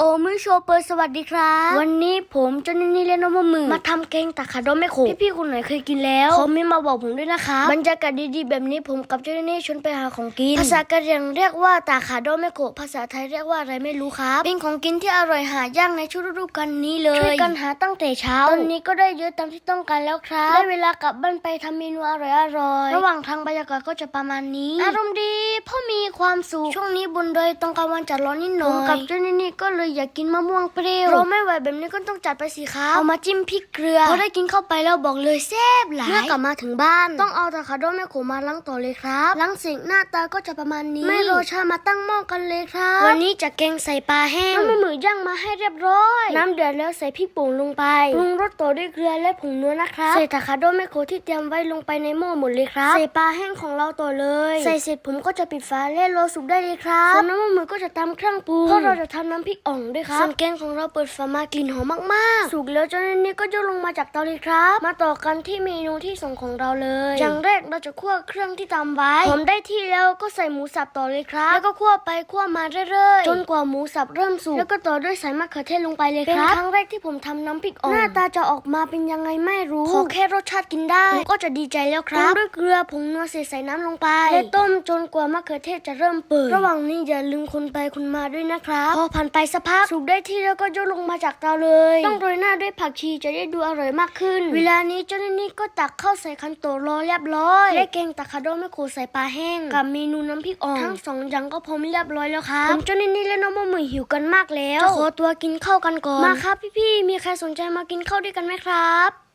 โอมือโชเปอร์สวัสดีครับ วันนี้ผมเจนนี่เล่นน้องมะมือ มาทำแกงตะขาโดไม่โขพี่ๆคนไหนเคยกินแล้วเขาไม่มาบอกผมด้วยนะคะบรรยากาศดีๆแบบนี้ผมกับเจนนี่ชวนไปหาของกิน ภาษากะเหรี่ยงเรียกว่าตาขาโดไม่โขภาษาไทยเรียกว่าอะไรไม่รู้ครับ เป็นของกินที่อร่อยหายากในช่วงฤดูกาลนี้เลยช่วยกันหาตั้งแต่เช้าตอนนี้ก็ได้เยอะตามที่ต้องการแล้วครับได้เวลากลับบ้านไปทำเมนูอร่อยๆระหว่างทางบรรยากาศก็จะประมาณนี้ อารมณ์ดีเพ่อมีความสุขช่วงนี้บนดอยตรงกลางวันจะร้อนนิดหน่อยผมกับเจนนี่ก็เลยอยากกินมะม่วงเปรี้ยวเราไม่ไหวแบบนี้ก็ต้องจัดไปสิครับเอามาจิ้มพริกเกลือพอได้กินเข้าไปแล้วบอกเลยแซ่บหลายเมื่อกลับมาถึงบ้าน ต้องเอาตะขาโดแม่โขมาล้างต่อเลยครับล้างเสร็จหน้าตาก็จะประมาณนี้ ไม่รอช้ามาตั้งหม้อกันเลยครับ วันนี้จะแกงใส่ปลาแห้งน้ำมันหมูย่างมาให้เรียบร้อย น้ำเดือดแล้วใส่พริกป่งลงไปปรุงรสต่อด้วยเกลือและผงนัวนะครับใส่ตะขาโดแม่โขที่เตรียมไว้ลงไปในหม้อหมดเลยครับใส่ปลาแห้งของเราต่อเลย ใส่เสร็จผมก็จะปิดฝาและรอสุกได้เลยครับส่วนน้ำมันหมูก็จะตามเครื่องปรุงเพราะเราจะทำน้ำพริกอ่องด้วยครับส่วนแกงของเราเปิดฝามากลิ่นหอมมากๆ สุกแล้วเจ้าหน้านี้ก็ยกลงมาจากเตาเลยครับ มาต่อกันที่เมนูที่สองของเราเลย อย่างแรกเราจะคั่วเครื่องที่ตำไว้หอมได้ที่แล้วก็ใส่หมูสับต่อเลยครับ แล้วก็คั่วไปคั่วมาเรื่อยๆ จนกว่าหมูสับเริ่มสุกแล้วก็ต่อด้วยใส่มะเขือเทศลงไปเลยครับเป็นครั้งแรกที่ผมทำน้ำพริกอ่องหน้าตาจะออกมาเป็นยังไงไม่รู้ขอแค่รสชาติกินได้ผมก็จะดีใจแล้วครับด้วยเกลือผงนัวเสร็จใส่น้ำลงไปและต้มจนกว่ามะเขือเทศจะเริ่มเปิดระหว่างนี้อย่าลืมคนไปคนมาด้วยนะครับพอผ่านไปสักพักสุกได้ที่แล้วก็ยกลงมาจากเตาเลย ต้องโรยหน้าด้วยผักชีจะได้ดูอร่อยมากขึ้น เวลานี้เจ้าหน้าที่ก็ตักเข้าใส่คันโตะรอเรียบร้อยและแกงตะคาโดไม่โขใส่ปลาแห้ง กับเมนูน้ำพริกอ่องทั้งสองอย่างก็พร้อมเรียบร้อยแล้วครับผมเจ้าหน้าที่และน้องมะมือหิวกันมากแล้วจะขอตัวกินข้าวกันก่อนมาครับพี่ๆมีใครสนใจมากินข้าวด้วยกันไหมครับ